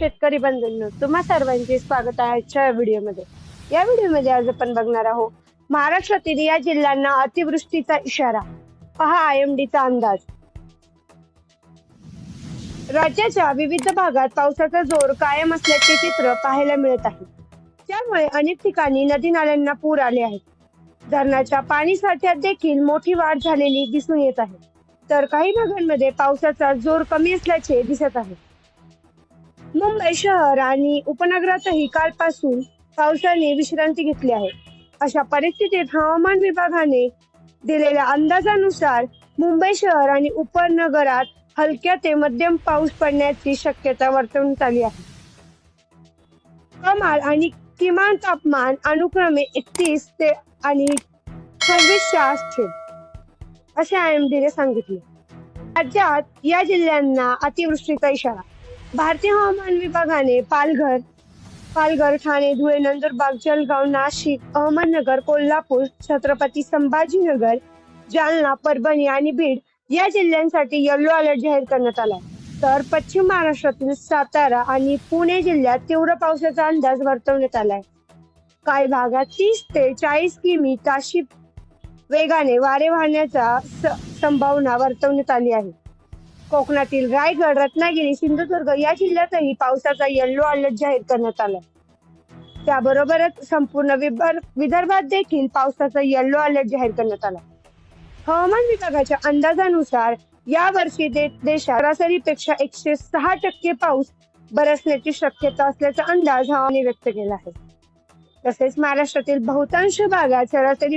शेतकरी बंधूंनो तुम्हा सर्वांचे स्वागत आहे आजच्या व्हिडिओमध्ये. या व्हिडिओमध्ये आज आपण बघणार आहोत महाराष्ट्रातील या जिल्ह्यांना अतिवृष्टीचा इशारा. पहा आय एम चा अंदाज. राज्याच्या विविध भागात पावसाचा जोर कायम असल्याचे चित्र पाहायला मिळत आहे. त्यामुळे अनेक ठिकाणी नदी नाल्यांना पूर आले आहेत. धरणाच्या पाणी साठ्यात देखील मोठी वाढ झालेली दिसून येत आहे. तर काही भागांमध्ये पावसाचा जोर कमी असल्याचे दिसत आहे. मुंबई शहर आणि उपनगरातही कालपासून पावसाने विश्रांती घेतली आहे. अशा परिस्थितीत हवामान विभागाने दिलेल्या अंदाजानुसार मुंबई शहर आणि उपनगरात हलक्या ते मध्यम पाऊस पडण्याची शक्यता वर्तवण्यात आली आहे. कमाल आणि किमान तापमान अनुक्रमे एकतीस ते आणि सव्वीसशे असतील असे आय एम डीने सांगितले. राज्यात या जिल्ह्यांना अतिवृष्टीचा इशारा. भारतीय हवामान विभागाने पालघर पालघर ठाणे धुळे नंदुरबार जळगाव नाशिक अहमदनगर कोल्हापूर छत्रपती संभाजीनगर जालना परभणी आणि बीड या जिल्ह्यांसाठी येलो अलर्ट जाहीर करण्यात आला तर पश्चिम महाराष्ट्रातील सातारा आणि पुणे जिल्ह्यात तीव्र पावसाचा अंदाज वर्तवण्यात आलाय काही भागात तीस ते चाळीस किमी ताशी वेगाने वारे वाहण्याचा स- संभावना वर्तवण्यात आली आहे. कोकणातील रायगड रत्नागिरी सिंधुदुर्ग या जिल्ह्यातही पावसाचा येल्लो अलर्ट जाहीर करण्यात आला त्याबरोबरच संपूर्ण विदर्भात देखील पावसाचा येल्लो अलर्ट जाहीर करण्यात आला हवामान विभागाच्या अंदाजानुसार या वर्षी दे देशात सरासरीपेक्षा एकशे सहा टक्के पाऊस बरसण्याची शक्यता असल्याचा अंदाज हवाने व्यक्त केला आहे. तसेच महाराष्ट्रातील बहुतांश भागात सरासरी